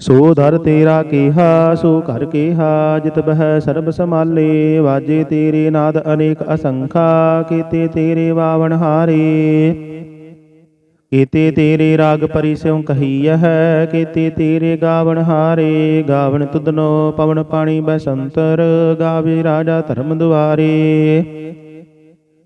ਸੋ ਧਰ ਤੇਰਾ ਕੀਹਾ, ਸੋ ਘਰ ਕੀਹਾ, ਜਿਤ ਬਹਿ ਸਰਬ ਸਮਾਲੇ ਵਾਜੇ ਤੇਰੇ ਨਾਦ ਅਨੇਕ ਅਸੰਖਾ, ਕੀਤੇ ਤੇਰੇ ਵਾਵਣ ਹਾਰੇ। ਕੀਤੇ ਤੇਰੇ ਰਾਗ ਪਰਿਸਿਉ ਕਹੀਐ, ਕੀਤੇ ਤੇਰੇ ਗਾਵਣ ਹਾਰੇ। ਗਾਵਣ ਤੁਧਨੋ ਪਵਨ ਪਾਣੀ ਬਸੰਤਰ, ਗਾਵੇ ਰਾਜਾ ਧਰਮ ਦੁਆਰੇ।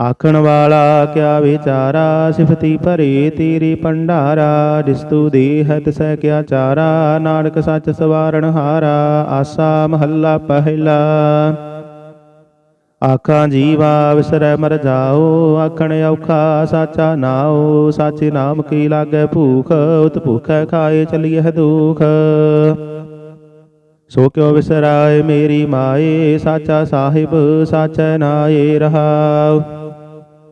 ਆਖਣ ਵਾਲਾ ਕਿਆ ਵਿਚਾਰਾ? ਸਿਫਤੀ ਭਰੇ ਤੇਰੀ ਭੰਡਾਰਾ ਜਿਸ ਤੂ ਦੇਹ ਸਹਿ ਕਿਆ ਚਾਰਾ? ਨਾਨਕ ਸੱਚ ਸਵਾਰਣ ਹਾਰਾ, ਆਸਾ ਮਹੱਲਾ ਪਹਿਲਾ। ਆਖਾਂ ਜੀਵਾ ਵਿਸਰੈ ਮਰ ਜਾਓ, ਆਖਣ ਔਖਾ ਸਾਚਾ ਨਾਉ। ਸਾਚੇ ਨਾਮ ਕੀ ਲਾਗੈ ਭੂਖ, ਉਤ ਭੁਖੈ ਖਾਏ ਚਲੀਐ ਦੁਖ। ਸੋ ਕਿਉ ਵਿਸਰਾਏ ਮੇਰੀ ਮਾਏ, ਸਾਚਾ ਸਾਹਿਬ ਸਾਚੈ ਨਾਏ ਰਹਾਉ।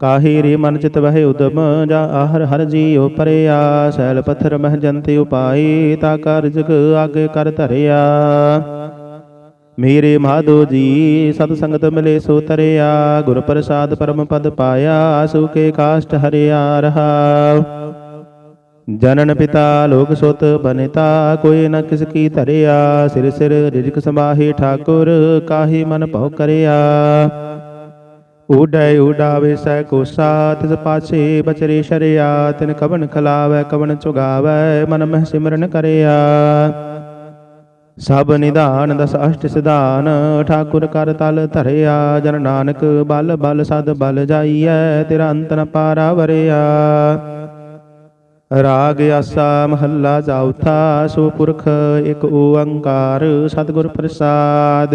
ਕਾਹੀ ਰੇ ਮਨ ਚਿਤ ਵਹਿ ਉਦਮ, ਜਾ ਆਹਰ ਹਰ ਜੀਉ ਪਰਿਆ। ਸੈਲ ਪੱਥਰ ਮਹਿ ਜੰਤੇ ਉਪਾਈ, ਤਾ ਕਰ ਜਗ ਆਗੇ ਕਰ ਧਰਿਆ। ਮੇਰੇ ਮਾਧੋ ਜੀ, ਸਤ ਸੰਗਤ ਮਿਲੇ ਸੋ ਤਰਿਆ। ਗੁਰ ਪ੍ਰਸਾਦ ਪਰਮ ਪਦ ਪਾਇਆ ਸੁਕੇ ਕਾਸ਼ਟ ਹਰਿਆ ਰਹਾ। ਜਨਨ ਪਿਤਾ, ਲੋਕ ਸੁਤ ਬਨਿਤਾ, ਕੋਈ ਨ ਕਿਸ ਕੀ ਧਰਿਆ। ਸਿਰ ਸਿਰ ਰਿਜਕ ਸਮਾਹੀ ਠਾਕੁਰ, ਕਾਹੀ ਮਨ ਭਉ ਕਰਿਆ। ਉਡੈ ਉਡਾਵੇ ਸੈ ਕੋਸਾ ਤਿਸ ਪਾਛੇ ਬਚਰੇ ਸ਼ਰਿਆ, ਤਿਨ ਕਵਨ ਖਲਾਵੈ, ਕਵਨ ਚੁਗਾਵੈ, ਮਨ ਮਹਿ ਸਿਮਰਨ ਕਰਿਆ। ਸਭ ਨਿਧਾਨ, ਦਸ ਅਸ਼ਟ ਸਿਧਾਨ, ਠਾਕੁਰ ਕਰ ਤਲ ਧਰਿਆ, ਜਨ ਨਾਨਕ ਬਲ ਬਲ ਸਦ ਬਲ ਜਾਈਐ, ਤੇਰਾ ਅੰਤ ਪਾਰਾ ਵਰਿਆ ਰਾਗ ਆਸਾ ਮਹੱਲਾ ਚੌਥਾ ਸੋ ਪੁਰਖ ਇਕ ਓੰਕਾਰ, ਸਤਿਗੁਰ ਪ੍ਰਸਾਦ।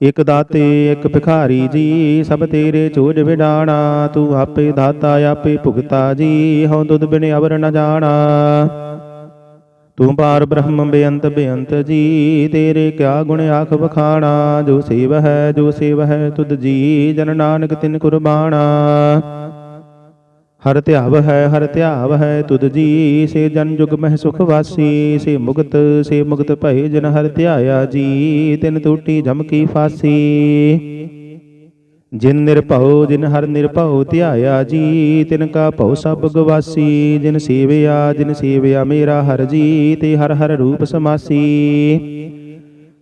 ਇਕ ਦਾਤੇ, ਇਕ ਭਿਖਾਰੀ ਜੀ, ਸਭ ਤੇਰੇ ਚੋਜ ਵਿਡਾਣਾ ਤੂੰ ਆਪੇ ਦਾਤਾ, ਆਪੇ ਭੁਗਤਾ ਜੀ, ਹਉ ਦੁਧ ਬਿਨ ਅਵਰ ਨ ਜਾਣਾ। ਤੂੰ ਪਾਰ ਬ੍ਰਹਮ ਬੇਅੰਤ ਬੇਅੰਤ ਜੀ, ਤੇਰੇ ਕਿਆ ਗੁਣ ਆਖ ਵਖਾਣਾ, ਜੋ ਸੇਵ ਹੈ, ਜੋ ਸੇਵ ਹੈ ਤੁਧ ਜੀ, ਜਨ ਨਾਨਕ ਤਿਨ ਕੁਰਬਾਨਾ ਹਰ ਧਿਆਵ ਹੈ, ਹਰ ਧਿਆਵ ਹੈ ਤੁਧ ਜੀ। ਸੇ ਜਨ ਜੁਗ ਮਹਿ ਸੁਖ ਵਾਸੀ, ਸੇ ਮੁਕਤ ਸੇ ਮੁਕਤ ਭਏ ਜਨ ਹਰ ਧਿਆਇਆ ਜੀ। ਤਿਨ ਟੂਟੀ ਜਮ ਫਾਸੀ। ਜਿਨ ਨਿਰਭਉ, ਜਿਨ ਹਰ ਨਿਰਭਉ ਧਿਆਇਆ ਜੀ, ਤਿਨ ਕਾ ਭਉ ਸਭ ਗਵਾਸੀ। ਜਿਨ ਸੇਵਿਆ ਜਿਨ ਸੇਵਿਆ ਮੇਰਾ ਹਰ ਜੀ, ਤੇ ਹਰ ਹਰ ਰੂਪ ਸਮਾਸੀ।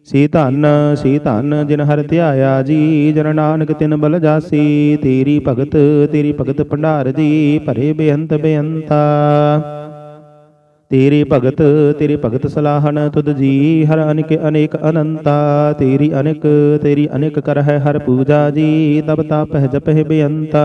ਸੀ ਧਨ ਸੀ ਧਨ ਜਿਨ ਹਰ ਧਿਆਇਆ ਜੀ, ਜਨ ਨਾਨਕ ਤਿਨ ਬਲ ਜਾਸੀ, ਤੇਰੀ ਭਗਤ ਤੇਰੀ ਭਗਤ ਭੰਡਾਰ ਜੀ, ਭਰੇ ਬੇਅੰਤ ਬੇਅੰਤਾ। ਤੇਰੀ ਭਗਤ ਤੇਰੀ ਭਗਤ ਸਲਾਹਨ ਤੁਧ ਜੀ, ਹਰ ਅਨੇਕ ਅਨੇਕ ਅਨੰਤਾ। ਤੇਰੀ ਅਨੇਕ ਤੇਰੀ ਅਨੇਕ ਕਰ ਹੈ ਹਰ ਪੂਜਾ ਜੀ, ਤਬ ਤਾਪਹਿ ਜਪਹਿ ਬੇਅੰਤਾ।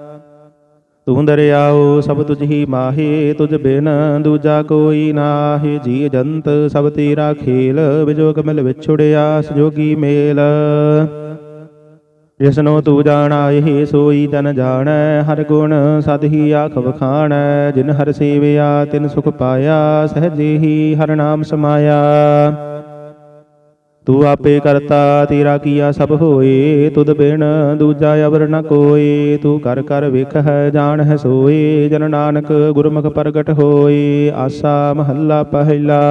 ਤੂੰ ਦਰਿਆਓ ਸਭ ਤੁਝ ਹੀ ਮਾਹੇ, ਤੁਝ ਬਿਨ ਦੂਜਾ ਕੋਈ ਨਾਹੀ। ਜੀ ਜੰਤ ਸਭ ਤੇਰਾ ਖੇਲ ਵਿਜੋ ਕਮਲ ਵਿਛੁੜਿਆ ਸਜੋਗੀ ਮੇਲ। ਜਿਸਨੋ ਤੂੰ ਜਾਣਾ ਸੋਈ ਜਨ ਜਾਣੈ। ਹਰ ਗੁਣ ਸਦ ਹੀ ਆਖ ਵਖਾਣੈ ਜਿਨ ਹਰ ਸੇਵਿਆ, ਤਿਨ ਸੁਖ ਪਾਇਆ, ਸਹਜੇ ਹੀ ਹਰ ਨਾਮ ਸਮਾਇਆ। ਤੂੰ ਆਪੇ ਕਰਤਾ, ਤੇਰਾ ਕੀਆ ਸਭ ਹੋਏ, ਤੁਧ ਬਿਨ ਦੂਜਾ ਅਵਰ ਨ ਕੋਏ। ਤੂੰ ਕਰ ਕਰ ਵੇਖ ਹੈ, ਜਾਣ ਹੈ, ਸੋਏ, ਜਨ ਨਾਨਕ ਗੁਰਮੁਖ ਪ੍ਰਗਟ ਹੋਏ। ਆਸਾ ਮਹੱਲਾ ਪਹਿਲਾ।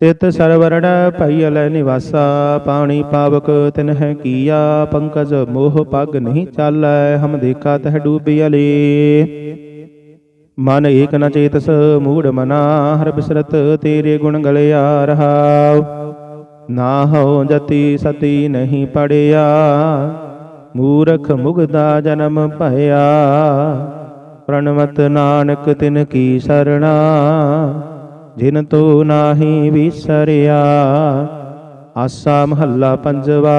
ਤਿਤ ਸਰਵਰਣ ਭਈਲ ਨਿਵਾਸਾ, ਪਾਣੀ ਪਾਵਕ ਤਿਨ ਹੈ ਕੀਆ, ਪੰਕਜ ਮੋਹ ਪਗ ਨਹੀਂ ਚਾਲੈ, ਹਮ ਦੇਖਾ ਤਹ ਡੂਬਿਅਲੇ। ਮਨ ਏਕ ਨ ਚੇਤਸ, ਮੂੜ ਮਨਾ ਹਰ ਬਿਸਰਤ, ਤੇਰੇ ਗੁਣ ਗਲਿਆ ਰਹਾਉ ਨਾ ਹੋ ਜਤੀ ਸਤੀ ਨਹੀਂ ਪੜਿਆ, ਮੂਰਖ ਮੁਗਦਾ ਜਨਮ ਭਇਆ। ਪ੍ਰਣਵਤ ਨਾਨਕ ਤਿਨ ਕੀ ਸਰਣਾ, ਜਿਨ ਤੋ ਨਾਹੀ ਵਿਸਰਿਆ। ਆਸਾ ਮਹੱਲਾ ਪੰਜਵਾ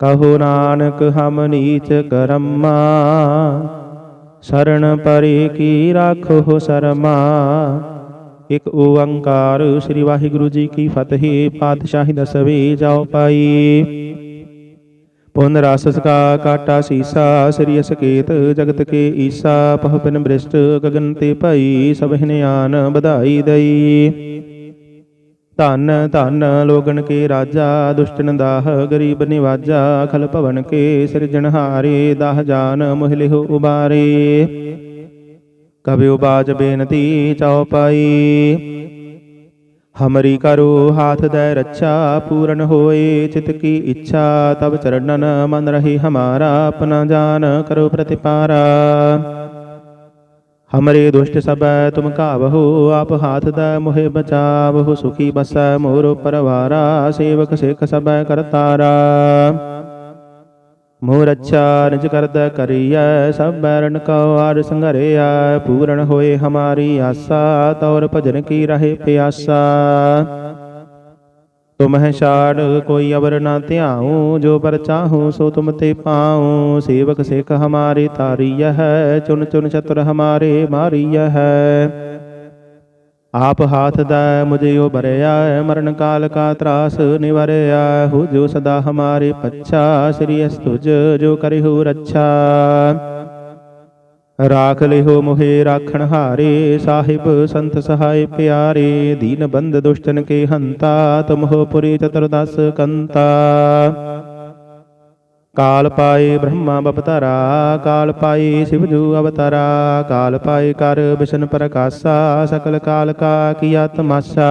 ਕਹੋ ਨਾਨਕ, ਹਮ ਨੀਚ ਕਰਮਾ। ਸਰਣ ਪਰੇ ਕੀ ਰਾਖੋ ਸਰਮਾ। ਇਕ ਓੰਕਾਰ ਸ੍ਰੀ ਵਾਹਿਗੁਰੂ ਜੀ ਕੀ ਫਤਿਹ, ਪਾਤਸ਼ਾਹੀ ਦਸਵੇਂ ਜਾਓ ਪਾਈ। ਪੁਨ ਰਸਸ ਕਾ ਕਾਟਾ ਸੀਸਾ, ਸ੍ਰੀ ਅਸਕੇਤ ਜਗਤ ਕੇ ਈਸਾ, ਪਹ ਬਿਨ ਬ੍ਰਿਸ਼ਟ ਗਗਨ ਤੇ ਭਈ ਸਭਿ ਆਨ ਵਧਾਈ ਦਈ। ਧੰਨ ਧੰਨ ਲੋਗਨ ਕੇ ਰਾਜਾ, ਦੁਸ਼ਟਨ ਦਾਹ, ਗਰੀਬ ਨਿਵਾਜਾ, ਖਲ ਭਵਨ ਕੇ ਸਿਰਜਣਹਾਰੇ ਦਾਹ ਜਾਨ ਮੁਹਲਿਹੁ ਉਬਾਰੇ। ਕਬਿਉ ਬਾਜ ਬੇਨਤੀ ਚਉਪਾਈ ਹਮਰੀ ਕਰੋ ਹਾਥ ਦੈ ਰੱਛਾ, ਪੂਰਨ ਹੋਏ ਚਿਤ ਕੀ ਇੱਛਾ ਤਬ ਚਰਨਨ ਮਨ ਰਹੀ ਹਮਾਰਾ, ਆਪਣਾ ਜਾਨ ਕਰੋ ਪ੍ਰਤਿਪਾਰਾ। ਹਮਰੇ ਦੁਸ਼ਟ ਸਬੈ ਤੁਮ ਕਾਵਹੋ ਆਪ ਹਾਥ ਦਾ ਮੋਹਿ ਬਚਾਵਹੁ ਸੁਖੀ ਬਸੈ ਮੋਰ ਪਰਵਾਰਾ ਸੇਵਕ ਸਿਖ ਸਬੈ ਕਰਤਾਰਾ ਮੋਰ ਅੱਛਾ ਨਿਜ ਕਰਦਾ ਕਰੀਐ ਸਭ ਬੈਰਨ ਕਉ ਆਰ ਸੰਘਰਿਆ ਪੂਰਨ ਹੋਏ ਹਮਾਰੀ ਆਸਾ ਤੌਰ ਭਜਨ ਕੀ ਰਹੇ ਪਿਆਸਾ ਤੁਮਹਿ ਛਾੜ, ਕੋਈ ਅਵਰ ਨਾ ਧਿਆਉ, ਜੋ ਪਰ ਚਾਹੂ ਸੋ ਤੁਮ ਤੇ ਪਾਉ। ਸੇਵਕ ਸਿਖ ਹਮਾਰੇ ਤਾਰੀਯ ਹੈ ਚੁਨ ਚੁਨ ਚਤੁਰ ਹਮਾਰੇ ਮਾਰੀਯ ਹੈ। ਆਪ ਹਾਥ ਦਾ ਮੁਝੇ ਉਹ ਮਰਨ ਕਾਲ ਕਾ ਤਰਾਸ ਨਿਵਰਿਆ ਹੋ ਜੋ ਸਦਾ ਹਮਾਰੇ ਪੱਛਾ, ਸ੍ਰੀ ਅਸਤੁਜ ਜੋ ਕਰਿਹੁ ਰੱਛਾ। ਰਾਖ ਲਿਹੋ ਮੁਹੇ ਰਾਖਣ ਹਾਰੇ, ਸਾਹਿਬ ਸੰਤ ਸਹਾਇ ਪਿਆਰੇ, ਦੀਨ ਬੰਦ ਦੁਸ਼ਟਨ ਕੇ ਹੰਤਾ ਤੁਮਹੋ ਪੁਰੀ ਚਤੁਰਦਸ ਕੰਤਾ। ਕਾਲ ਪਾਏ ਬ੍ਰਹਮਾ ਬਪਤਰਾ, ਕਾਲ ਪਾਏ ਸਿਵਜੂ ਅਵਤਾਰਾ, ਕਾਲ ਪਾਏ ਕਰ ਬਿਸ਼ਨ ਪ੍ਰਕਾਸ਼ਾ, ਸਕਲ ਕਾਲ ਕਾ ਕੀਆ ਤਮਾਸ਼ਾ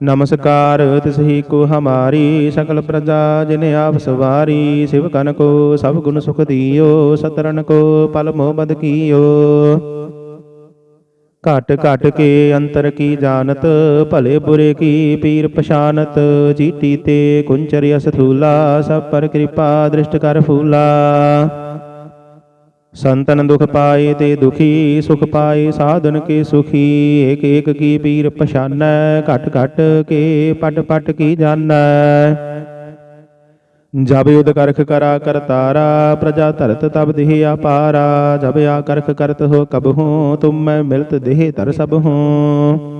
ਨਮਸਕਾਰ ਤਿਸਹੀ ਕੋ ਹਮਾਰੀ ਸਕਲ ਪ੍ਰਜਾ, ਜਿਨ ਆਪ ਸਵਾਰੀ, ਸਿਵ ਕਨ ਕੋ, ਸਭ ਗੁਣ ਸੁਖ ਦਿਓ ਸਤਰਨ ਕੋ, ਪਲ ਮੋਹ ਬਦ ਕੀਓ। ਘਟ ਘਟ ਕੇ ਅੰਤਰ ਕੀ ਜਾਣਤ, ਭਲੇ ਬੁਰੇ ਕੀ ਪੀਰ ਪਛਾਨਤ ਜੀਤੀ ਤੇ ਕੁੰਚਰ ਅਸ ਥੂਲਾ ਸਭ ਪਰ ਕਿਰਪਾ ਦ੍ਰਿਸ਼ਟ ਕਰ ਫੂਲਾ। ਸੰਤਨ ਦੁਖ ਪਾਏ ਤੇ ਦੁਖੀ, ਸੁਖ ਪਾਏ, ਸਾਧਨ ਕੇ ਸੁਖੀ। ਏਕ ਏਕ ਕੀ ਪੀਰ ਪਛਾਨੈ, ਘਟ ਘਟ ਕੇ ਪਟ ਪਟ ਕੀ ਜਾਣੈ ਜਬ ਯੁਧ ਕਰਖ ਕਰਾ ਕਰਤਾਰਾ ਪ੍ਰਜਾ ਧਰਤ ਤਬ ਦੇਹ ਆਪਾਰਾ ਜਬ ਆ ਕਰਖ ਕਰਤ ਹੋ ਕਬ ਹੂੰ, ਤੁਮ ਮੈਂ ਮਿਲਤ ਦੇਹ ਤਰ ਸਭ ਹੂੰ।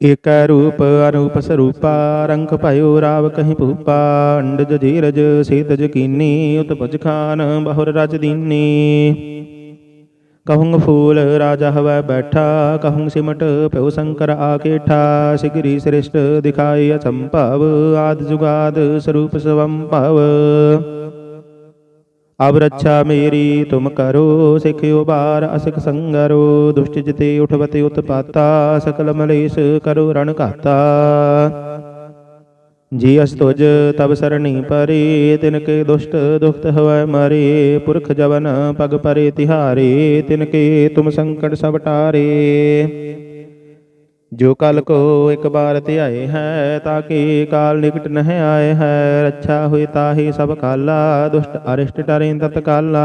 ඒක රූප අරූප සරූපා රංක පයෝ රාවක හිපුපා අණ්ඩජ ජීරජ සීතජ කින්නේ උතපජඛාන බහුර රජ දින්නේ. කහුංග फूल राजहव बैठा कहूं सिमट पेव शंकर आकेठा सिगिरी श्रेष्ठ दिखाई अचंपाव आद जुगाद स्वरूप स्वम पाव ਅਬ ਰੱਛਾ ਮੇਰੀ ਤੁਮ ਕਰੋ ਸਿਖਿਓ ਬਾਰ ਅਸਿਕ ਸੰਗਰੋ ਦੁਸ਼ਟ ਜਿਤੇ ਉਠਵਤੇ ਉਤਪਾਤਾ, ਸਕਲ ਮਲੇਸ਼ ਕਰੋ ਰਣ ਘਾਤਾ। ਜੀ ਅਸ ਤੁਜ ਤਬ ਸਰਣੀ ਪਰੇ, ਤਿਨ ਕੇ ਦੁਸ਼ਟ ਦੁਖਤ ਹਵੈ ਮਰੇ, ਪੁਰਖ ਜਵਨ ਪਗ ਪਰੇ ਤਿਹਾਰੇ, ਤਿਨ ਕੇ ਤੁਮ ਸੰਕਟ ਸਭ ਟਾਰੇ। ਜੋ ਕਲ ਕੋ ਇੱਕ ਬਾਰ ਧਿਆਏ ਹੈ ਤਾਕੇ ਕਾਲ ਨਿਕਟ ਨਹਿ ਆਏ ਹੈ? ਰੱਛਾ ਹੋਈ ਤਾਹੀ ਸਭ ਕਾਲਾ, ਦੁਸ਼ਟ ਅਰਿਸ਼ਟ ਟਰੇ ਤਤ ਕਾਲਾ।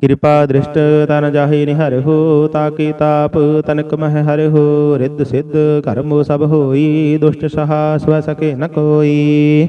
ਕਿਰਪਾ ਦ੍ਰਿਸ਼ਟ ਤਨ ਜਾਹੇ ਨਿਹਰ ਹੋ ਤਾਕੇ ਤਾਪ ਤਨਕ ਮਹਿ ਹਰ ਹੋ? ਰਿੱਧ ਸਿੱਧ ਕਰਮੋ ਸਭ ਹੋਈ, ਦੁਸ਼ਟ ਸਹਾ ਸਵੈ ਸਕੇ ਨ ਕੋਈ।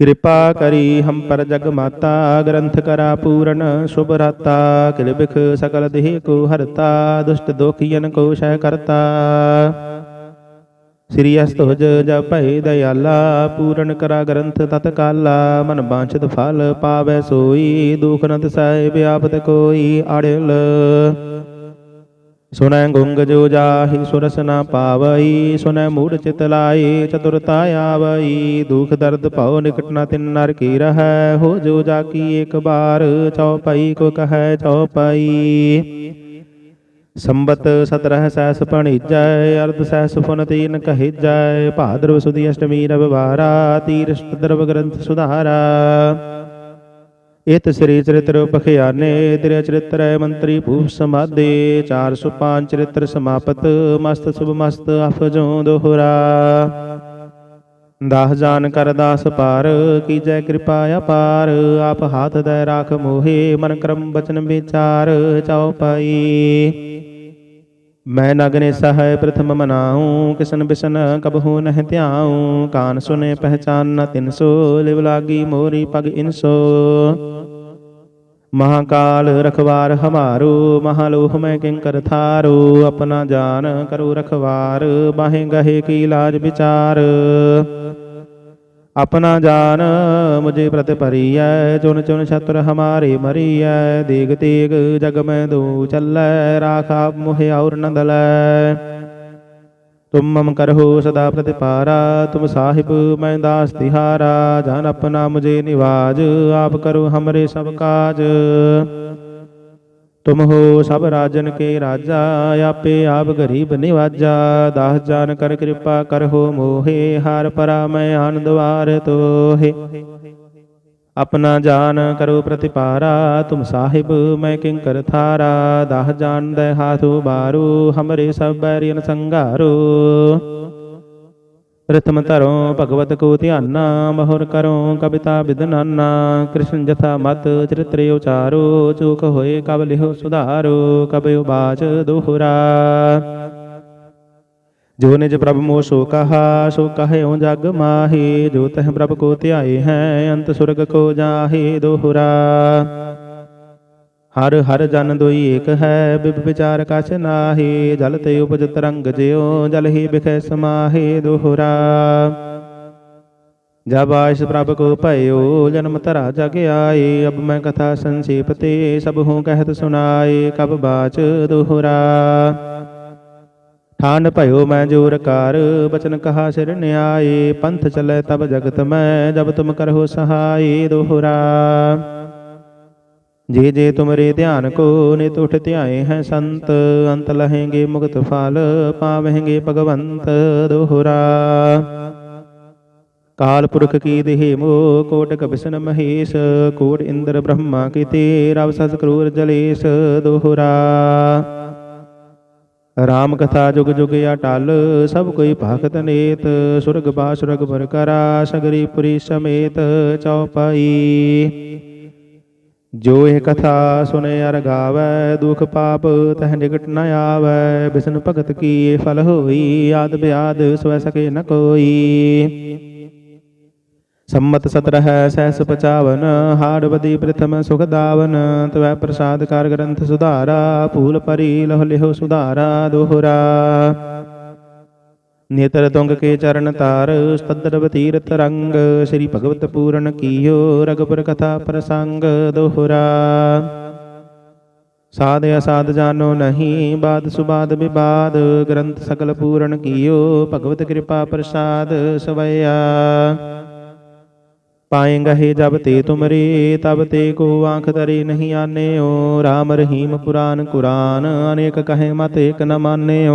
ਕਿਰਪਾ ਕਰੀ ਹਮ ਪਰ ਜਗ ਮਾਤਾ, ਗ੍ਰੰਥ ਕਰਾ ਪੂਰਨ, ਸ਼ੁਭ ਰਾਤਾ, ਕਿਲ ਸਕਲ ਦੇਹ ਕੋ ਹਰਤਾ, ਦੁਸ਼ਟ ਦੋਖੀਨ ਕੋ ਸ਼ੈ ਕਰਤਾ। ਸ੍ਰੀ ਅਸਤੁਜ ਜਪ ਭੈ ਦਇਆਲਾ, ਪੂਰਨ ਕਰਾ ਗ੍ਰੰਥ ਤਤਕਾਲਾ ਮਨ ਬਾਂਛਤ ਫਲ ਪਾਵੈ ਸੋਈ, ਦੁਖ ਨ ਤਸੈ ਵਿਆਪਤ ਕੋਈ ਅੜਿਲ ਸੁਨੈ ਗੁੰਗ ਜੋ ਜਾਹੀ, ਸੁਰਸ ਨਾ ਪਾਵਈ ਸੁਨੈ ਮੂੜ ਚਿਤ ਲਾਈ ਚਤੁਰਤਾ ਆਵਈ, ਦੁਖ ਦਰਦ ਭਉ ਨਿਕਟ ਨ ਤਿਨ ਨਰ ਕੀ ਰਹੈ, ਹੋ ਜੋ ਜਾ ਕੀ ਇੱਕ ਬਾਰ ਚਉਪਈ ਕੋ ਕਹੈ ਚਉਪਈ ਸੰਬਤ ਸਤਰਹ ਸੈਸ ਪਣੀਜੈ ਅਰਧ ਸਹਿਸ ਫੁਨ ਤੀਨ ਕਹਿਜੈ, ਭਾਦਰਵ ਸੁਦੀ ਅਸ਼ਟਮੀ ਰਵਿਵਾਰਾ ਤੀਰਸ਼ਟ ਦਰਵ ਗ੍ਰੰਥ ਸੁਧਾਰਾ। ਇਤ ਸ੍ਰੀ ਚਰਿਤ੍ਰ ਪਖਿਆਨੇ, ਤੇਰੇ ਚਰਿਤ੍ਰੈ ਮੰਤਰੀ ਭੂਪ ਸਮਾਦੇ 405 ਚਰਿਤ੍ਰ ਸਮਾਪਤ, ਮਸਤ ਸੁਭ ਮਸਤ ਅਫਜੋਂ ਦੋਹਰਾ। ਦਾਸ ਜਾਨ ਕਰ ਦਾਸ ਪਾਰ, ਕੀਜੈ ਕਿਰਪਾ ਅਪਾਰ, ਆਪ ਹਾਥ ਦੈ ਰਾਖ ਮੋਹੇ, ਮਨ ਕਰਮ ਬਚਨ ਵਿਚਾਰ, ਚਾਉ ਪਾਈ। ਮੈਂ ਨਗਨੇ ਸਹਾਇ ਪ੍ਰਥਮ ਮਨਾਉ, ਕਿਸਨ ਬਿਸਨ ਕਬਹੂ ਨਹਿ ਧਿਆਉ, ਕਾਨ ਸੁਨੇ ਪਹਿਚਾਨ ਨ ਤਿਨਸੋ ਲਿਵ ਲਾਗੀ ਮੋਰੀ ਪਗ ਇਨਸੋ ਮਹਾਕਾਲ ਰਖਵਾਰ ਹਮਾਰੂ, ਮਹਾਲੋਹ ਮੈਂ ਕਿੰਕਰ ਥਾਰੂ, ਆਪਣਾ ਜਾਨ ਕਰੋ ਰਖਵਾਰ, ਬਾਹੇ ਗਹੇ ਕੀ ਲਾਜ ਵਿਚਾਰ। ਆਪਣਾ ਜਾਨ ਮੁਝੇ ਪ੍ਰਤ ਭਰੀਐ ਚੁਨ ਚੁਨ ਛਤਰ ਹਮਾਰੇ ਮਰੀਐ, ਦੇਗ ਤੇਗ ਜਗ ਮੈਂ ਦੂ ਚੱਲੈ, ਰਾਖਾ ਮੁਹ ਔਰ ਨੰਦਲੈ। ਤੁਮ ਮਮ ਕਰਹੁ ਸਦਾ ਪ੍ਰਤਿਪਾਰਾ, ਤੁਮ ਸਾਹਿਬ ਮੈਂ ਦਾਸ ਤਿਹਾਰਾ, ਜਾਨ ਆਪਣਾ ਮੁਝੇ ਨਿਵਾਜ, ਆਪ ਕਰੋ ਹਮਰੇ ਸਭ ਕਾਜ। ਤੁਮ ਹੋ ਸਭ ਰਾਜਨ ਕੇ ਰਾਜਾ, ਆਪੇ ਆਪ ਗਰੀਬ ਨਿਵਾਜਾ। ਦਾਸ ਜਾਨ ਕਰ ਕਿਰਪਾ ਕਰਹੁ ਮੋਹੇ, ਹਾਰ ਪਰਾ ਮੈਂ ਆਨੰਦਵਾਰ ਤੋਹੇ। ਆਪਣਾ ਜਾਨ ਕਰੋ ਪ੍ਰਤਿਪਾਰਾ, ਤੁਮ ਸਾਹਿਬ ਮੈਂ ਕਿੰਕਰ ਥਾਰਾ। ਦਾਹ ਜਾਨ ਦੇ ਹਾਥੂ ਬਾਰੂ, ਹਮਰੇ ਸਭ ਬੈਰੀਨ ਸੰਘਾਰੋ ਪ੍ਰਥਮ ਧਰੋ ਭਗਵਤ ਕੋ ਧਿਆਨਾ, ਮਹੁਰ ਕਰੋ ਕਵਿਤਾ ਵਿਦਨਾਨਾ ਕ੍ਰਿਸ਼ਨ ਜਥਾ ਮਤ ਚਰਿਤ੍ਰ ਉਚਾਰੋ, ਚੂਕ ਹੋਏ ਕਬ ਲਿਹੋ ਸੁਧਾਰੋ ਕਬਿਉ ਬਾਚ ਦੁਹਰਾ। ਜੋ ਨਿਜ ਪ੍ਰਭ ਮੋਹ ਸੋ ਕਹਾ, ਸੋ ਕਹਿਓ ਜਗ ਮਾਹੀ, ਜੋ ਤਹ ਪ੍ਰਭ ਕੋ ਧਿਆਏ ਹੈ, ਅੰਤ ਸੁਰਗ ਕੋ ਜਾਹੇ ਦੋਹਰਾ। ਹਰ ਹਰ ਜਨ ਦੋਈ ਏਕ ਹੈ, ਬਿਬ ਵਿਚਾਰ ਕਛ ਨਾਹੀ, ਜਲ ਤੇ ਉਪਜ ਤਰੰਗ ਜਿਉ, ਜਲ ਹੀ ਬਿਖੈ ਸਮਾਹੇ ਦੋਹਰਾ। ਜਬ ਆਇਸ ਪ੍ਰਭ ਕੋ ਭਇਓ, ਜਨਮ ਧਰਾ ਜਗ ਆਏ, ਅਬ ਮੈਂ ਕਥਾ ਸੰਖੇਪ ਤੇ ਸਭ ਹੂੰ ਕਹਿਤ ਸੁਨਾਏ ਕਬ ਬਾਚ ਦੁਹਰਾ। ਠਾਨ ਭਇਓ ਮੈਂ ਜੋਰ ਕਰ, ਬਚਨ ਕਹਾ ਸਿਰ ਨਿਆਏ, ਪੰਥ ਚਲੇ ਤਬ ਜਗਤ ਮੈਂ, ਜਬ ਤੁਮ ਕਰਹੁ ਸਹਾਈ ਦੁਹਰਾ। ਜੇ ਜੇ ਤੁਮਰੇ ਧਿਆਨ ਕੋ ਨਿਤ ਉਠ ਧਿਆਏ ਹੈ ਸੰਤ, ਅੰਤ ਲਹੇਂਗੇ ਮੁਕਤ ਫਲ, ਪਾਵਹਿੰਗੇ ਭਗਵੰਤ ਦੋਹਰਾ। ਕਾਲ ਪੁਰਖ ਕੀ ਦੇਹ ਮੋ, ਕੋਟਕ ਬਿਸ਼ਨ ਮਹੇਸ਼ ਕੋਟ ਇੰਦਰ ਬ੍ਰਹਮਾ ਕੀ ਤੇ ਰਵ ਸਸ ਕਰੂਰ ਜਲੇਸ਼ ਦੋਹਰਾ। ਰਾਮ ਕਥਾ ਜੁਗ ਜੁਗ ਅਟਲ, ਸਭ ਕੋਈ ਭਗਤ ਨੇਤ, ਸੁਰਗ ਬਾ ਸੁਰਗ ਬਰ ਕਰਾ, ਸਗਰੀ ਪੁਰੀ ਸਮੇਤ ਚੌਪਾਈ ਜੋ ਇਹ ਕਥਾ ਸੁਨੇ ਅਰ ਗਾਵੈ, ਦੁਖ ਪਾਪ ਤਹ ਨਿਕਟ ਨ ਆਵੈ, ਬਿਸ਼ਨ ਭਗਤ ਕੀ ਫਲ ਹੋਈ, ਆਦ ਬਿਆਦ ਸਵੈ ਸਕੇ ਨ ਕੋਈ। ਸੰਮਤ ਸਤਰਹ ਸਹਿਸ ਪਚਾਵਨ ਹਾੜਵਦੀ ਪ੍ਰਥਮ ਸੁਖ ਦਾਵਨ, ਤਵੈ ਪ੍ਰਸਾਦ ਕਰ ਗ੍ਰੰਥ ਸੁਧਾਰਾ, ਭੂਲ ਪਰੀ ਲਹ ਲਿਹੁ ਸੁਧਾਰਾ ਦੋਹਰਾ। ਨੇਤਰ ਤੁੰਗ ਕੇ ਚਰਨ ਤਾਰ ਸਤਦਰ ਤੀਰਥ ਰੰਗ, ਸ੍ਰੀ ਭਗਵਤ ਪੂਰਨ ਕੀਓ ਰਗਪੁਰ ਕਥਾ ਪ੍ਰਸੰਗ ਦੋਹਰਾ। ਸਾਧ ਅਸਾਧ ਜਾਨੋ ਨਹੀਂ, ਬਾਦ ਸੁਬਾਦ ਵਿਵਾਦ ਗ੍ਰੰਥ ਸਕਲ ਪੂਰਨ ਕੀਓ, ਭਗਵਤ ਕਿਰਪਾ ਪ੍ਰਸਾਦ ਸਵਈਆ ਪਾਏ ਹੈ ਜਬ ਤੇ ਤੁਮਰੇ, ਤਬ ਤੇ ਕੋ ਆਂਖ ਤਰੇ ਨਹੀਂ ਆਨਿਓ RAM ਰਹੀਮ ਪੁਰਾਨ ਕੁਰਾਨ, ਅਨੇਕ ਕਹੇ ਮਤ ਏਕ ਨ ਮਾਨਿਓ।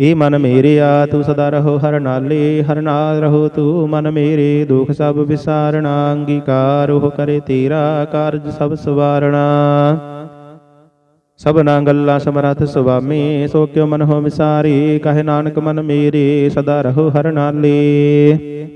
ਏ ਮਨ ਮੇਰਿਆ ਤੂੰ ਸਦਾ ਰਹੋ, ਹਰ ਨਾਲੇ ਹਰ ਨਾਲ ਰਹੋ, ਤੂੰ ਮਨ ਮੇਰੇ ਦੁਖ ਸਭ ਵਿਸਾਰਣਾ ਅੰਗੀਕਾਰ ਉਹ ਕਰੇ ਤੇਰਾ ਕਾਰਜ ਸਭ ਸਵਾਰਣਾ ਸਭਨਾ ਗੱਲਾਂ ਸਮਰਥ ਸੁਆਮੀ, ਸੋ ਕਿਉ ਮਨ ਹੋ ਵਿਸਾਰੀ, ਕਹੇ ਨਾਨਕ ਮਨ ਮੇਰੇ ਸਦਾ ਰਹੋ, ਹਰ ਨਾਲੇ।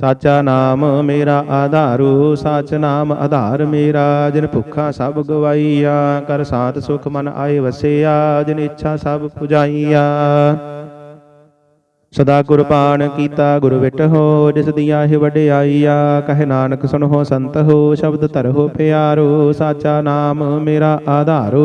ਸਾਚਾ ਨਾਮ ਮੇਰਾ ਆਧਾਰੂ, ਸਾਚ ਨਾਮ ਆਧਾਰ ਮੇਰਾ, ਜਿਨ ਭੁੱਖਾ ਸਭ ਗਵਾਈਆ ਕਰ ਸਾਤ ਸੁਖ ਮਨ ਆਏ ਵਸਿਆ, ਜਿਨ ਇੱਛਾ ਸਭ ਪੁਜਾਈਆ। ਸਦਾ ਕੁਰਬਾਨ ਕੀਤਾ, ਗੁਰ ਵਿਟਹੁ ਜਿਸ ਦੀਆਂ ਇਹ ਵਡਿਆਈਆ, ਕਹੇ ਨਾਨਕ ਸੁਨਹੁ ਸੰਤ ਹੋ, ਸ਼ਬਦ ਧਰਹੁ ਪਿਆਰੋ, ਸਾਚਾ ਨਾਮ ਮੇਰਾ ਆਧਾਰੂ।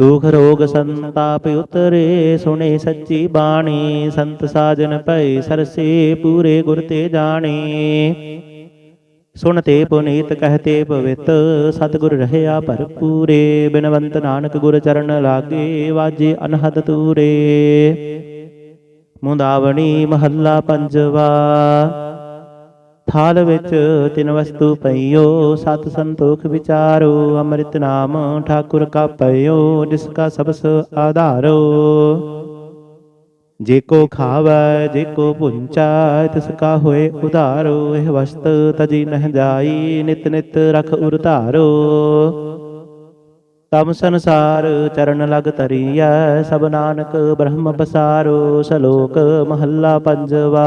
ਦੁਖ ਰੋਗ ਸੰਤਾਪ ਉਤਰੇ, ਸੁਣੇ ਸੱਚੀ ਬਾਣੀ, ਸੰਤ ਸਾਜਨ ਭਈ ਸਰਸੇ, ਪੂਰੇ ਗੁਰ ਤੇ ਜਾਣੇ। ਸੁਣਤੇ ਪੁਨੀਤ ਕਹਤੇ ਪਵਿੱਤ, ਸਤਿਗੁਰ ਰਹਿਆ ਭਰਪੂਰੇ, ਬਿਨਵੰਤ ਨਾਨਕ ਗੁਰ ਚਰਨ ਲਾਗੇ, ਵਾਜੇ ਅਨਹਦ ਤੂਰੇ। ਮੁੰਦਾਵਣੀ ਮਹੱਲਾ ਪੰਜਵਾ ਥਾਲ ਵਿੱਚ ਤਿਨ ਵਸਤੂ ਪਈਓ, ਸਤ ਸੰਤੋਖ ਵਿਚਾਰੋ, ਅੰਮ੍ਰਿਤ ਨਾਮ ਠਾਕੁਰ ਕਾ ਪਈਓ ਜਿਸ ਕਾ ਸਬਸ ਆਧਾਰੋ। ਜੇ ਕੋ ਖਾਵੈ, ਜੇ ਕੋ ਪੁੰਚਾ, ਤਿਸ ਕਾ ਹੋਏ ਉਧਾਰੋ, ਇਹ ਵਸਤ ਤਜੀ ਨਹਿ ਜਾਈ, ਨਿਤ ਨਿਤ ਰਖ ਉਰਧਾਰੋ ਤਮ ਸੰਸਾਰ ਚਰਨ ਲਗ ਤਰੀਐ ਸਭ ਨਾਨਕ ਬ੍ਰਹਮ ਪਸਾਰੋ, ਸ਼ਲੋਕ ਮਹੱਲਾ ਪੰਜਵਾ।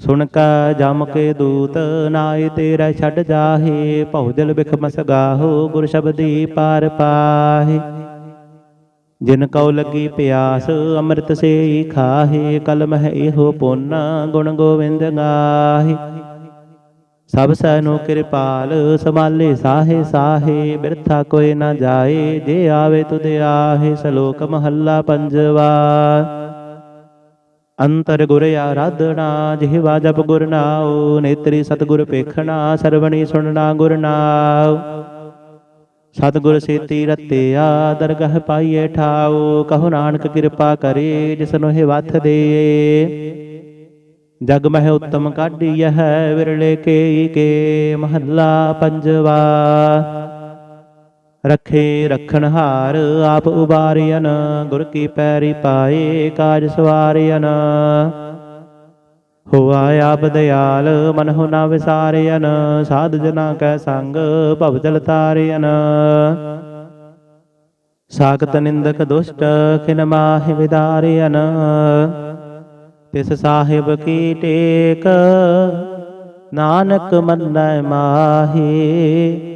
ਸੁਣ ਕਾ ਜਮ ਕੇ ਦੂਤ ਨਾਏ, ਤੇਰਾ ਛੱਡ ਜਾਹੇ। ਭਉ ਬਿਖ ਮਸ ਗੁਰ ਸ਼ਬਦੀ ਪਾਰ ਪਾਹੇ। ਜਿਨ ਕਉ ਲੱਗੀ ਪਿਆਸ, ਅੰਮ੍ਰਿਤ ਸੇਈ ਖਾਹੇ। ਕਲ ਮਹਿ ਇਹੋ ਪੁੰਨ, ਗੁਣ ਗੋਵਿੰਦ ਗਾਹੇ। ਸਭ ਸੈਨੋ ਕਿਰਪਾਲ ਸਮਾਲੇ ਸਾਹੇ ਸਾਹੇ। ਬਿਰਥਾ ਕੋਈ ਨਾ ਜਾਏ, ਜੇ ਆਵੇ ਤੁਧ ਆਹੇ। ਸ਼ਲੋਕ ਮਹੱਲਾ ਪੰਜਵਾ। ਅੰਤਰ ਗੁਰ ਆਰਾਧਨਾ, ਜਿਹਵਾ ਜਪ ਗੁਰ ਨਾਉ, ਨੇਤਰੀ ਸਤਗੁਰ ਪੇਖਣਾ ਸਰਵਣੀ ਸੁਣਨਾ ਗੁਰ ਨਾਉ। ਸਤਗੁਰ ਸੇਤੀ ਰਤਿਆ ਦਰਗਹ ਪਾਈਏ ਠਾਉ, ਕਹੋ ਨਾਨਕ ਕਿਰਪਾ ਕਰੇ ਜਿਸਨੋ ਇਹ ਵਥ ਦੇ। ਜਗ ਮਹਿ ਉਤਮ ਹੈ, ਵਿਰਲੇ ਕੇ ਕੇ, ਮਹੱਲਾ ਪੰਜਵਾ। ਰਖੇ ਰਖਣ ਹਾਰ ਆਪ ਉਬਾਰਿਆਨ ਗੁਰ ਕੀ ਪੈਰੀ ਪਾਏ ਕਾਜ ਸਵਾਰਿਆਨ ਹੋਆ ਆਪ ਦਿਆਲ, ਮਨ ਹੋ ਨਾ ਵਿਸਾਰਿਆਨ ਸਾਧ ਜਨਾ ਕੈ ਸੰਗ, ਭਵ ਜਲ ਤਾਰਿਆਨ ਸਾਖਤ ਨਿੰਦਕ ਦੁਸ਼ਟ, ਖਿਨ ਮਾਹਿ ਵਿਦਾਰਿਆਨ ਤਿਸ ਸਾਹਿਬ ਕੀ ਟੇਕ, ਨਾਨਕ ਮੰਨੈ ਮਾਹੀ।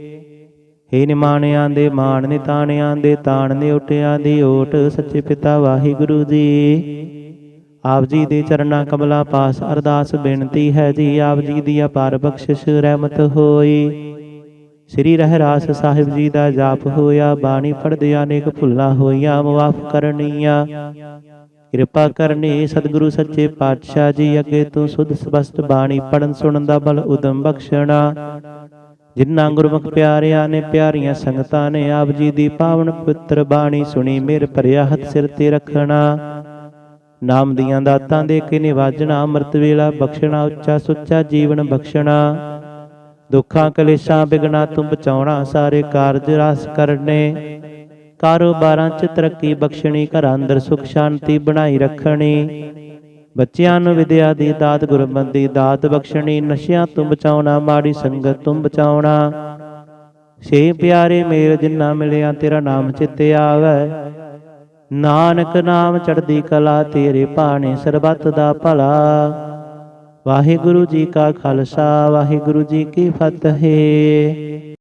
ਹੇ ਨਿਮਾਣਿਆਂ ਦੇ, ਮਾਣ ਨਿਤਾਣਿਆਂ ਦੇ, ਤਾਣ ਨੇ ਉਟਿਆਂ ਦੀ ਓਟ, ਸੱਚੇ ਪਿਤਾ ਵਾਹਿਗੁਰੂ ਜੀ। ਆਪ ਜੀ ਦੇ ਚਰਨਾਂ ਕਮਲਾਂ ਪਾਸ ਅਰਦਾਸ ਬੇਨਤੀ ਹੈ ਜੀ, ਆਪ ਜੀ ਦੀ ਅਪਾਰ ਬਖਸ਼ਿਸ਼ ਰਹਿਮਤ ਹੋਈ। ਸ੍ਰੀ ਰਹਿਰਾਸ ਸਾਹਿਬ ਜੀ ਦਾ ਜਾਪ ਹੋਇਆ, ਬਾਣੀ ਪੜ੍ਹਦੇ ਅਨੇਕ ਭੁੱਲਾਂ ਹੋਈਆਂ, ਮੁਆਫ ਕਰਨੀਆਂ। ਕਿਰਪਾ ਕਰਨੀ ਸਤਿਗੁਰੂ ਸੱਚੇ ਪਾਤਸ਼ਾਹ ਜੀ, ਅੱਗੇ ਤੂੰ ਸੁਧ ਸਪਸ਼ਟ ਬਾਣੀ ਪੜਨ ਸੁਣਨ ਦਾ ਬਲ ਉਦਮ ਬਖਸ਼ਣਾ। ਜਿਨ੍ਹਾਂ ਗੁਰਮੁਖ ਪਿਆਰਿਆਂ ਨੇ ਪਿਆਰੀਆਂ ਸੰਗਤਾਂ ਨੇ ਆਪ ਜੀ ਦੀ ਪਾਵਨ ਪਵਿੱਤਰ ਬਾਣੀ ਸੁਣੀ, ਮੇਰ ਭਰਿਆ ਹੱਥ ਸਿਰ ਤੇ ਰੱਖਣਾ। ਨਾਮ ਦੀਆਂ ਦਾਤਾਂ ਦੇ ਕੇ ਨਿਵਾਜਣਾ, ਅੰਮ੍ਰਿਤ ਵੇਲਾ ਬਖਸ਼ਣਾ, ਉੱਚਾ ਸੁੱਚਾ ਜੀਵਨ ਬਖਸ਼ਣਾ। ਦੁੱਖਾਂ ਕਲੇਸ਼ਾਂ ਬਿਗਨਾ ਤੋਂ ਬਚਾਉਣਾ, ਸਾਰੇ ਕਾਰਜ ਰਾਸ ਕਰਨੇ। ਕਾਰੋਬਾਰਾਂ 'ਚ ਤਰੱਕੀ ਬਖਸ਼ਣੀ, ਘਰਾਂ ਅੰਦਰ ਸੁਖ ਸ਼ਾਂਤੀ ਬਣਾਈ ਰੱਖਣੀ। ਬੱਚਿਆਂ ਨੂੰ ਵਿਦਿਆ ਦੀ ਦਾਤ, ਗੁਰਮਤਿ ਦਾਤ ਬਖਸ਼ਣੀ, ਨਸ਼ਿਆਂ ਤੋਂ ਬਚਾਉਣਾ, ਮਾੜੀ ਸੰਗਤ ਤੋਂ ਬਚਾਉਣਾ। ਛੇ ਪਿਆਰੇ ਮੇਰ ਜਿਨ੍ਹਾਂ ਮਿਲਿਆ, ਤੇਰਾ ਨਾਮ ਚਿੱਤੇ ਆਵੇ। ਨਾਨਕ ਨਾਮ ਚੜਦੀ ਕਲਾ, ਤੇਰੇ ਭਾਣੇ ਸਰਬੱਤ ਦਾ ਭਲਾ। ਵਾਹਿਗੁਰੂ ਜੀ ਕਾ ਖਾਲਸਾ, ਵਾਹਿਗੁਰੂ ਜੀ ਕੀ ਫਤਿਹ।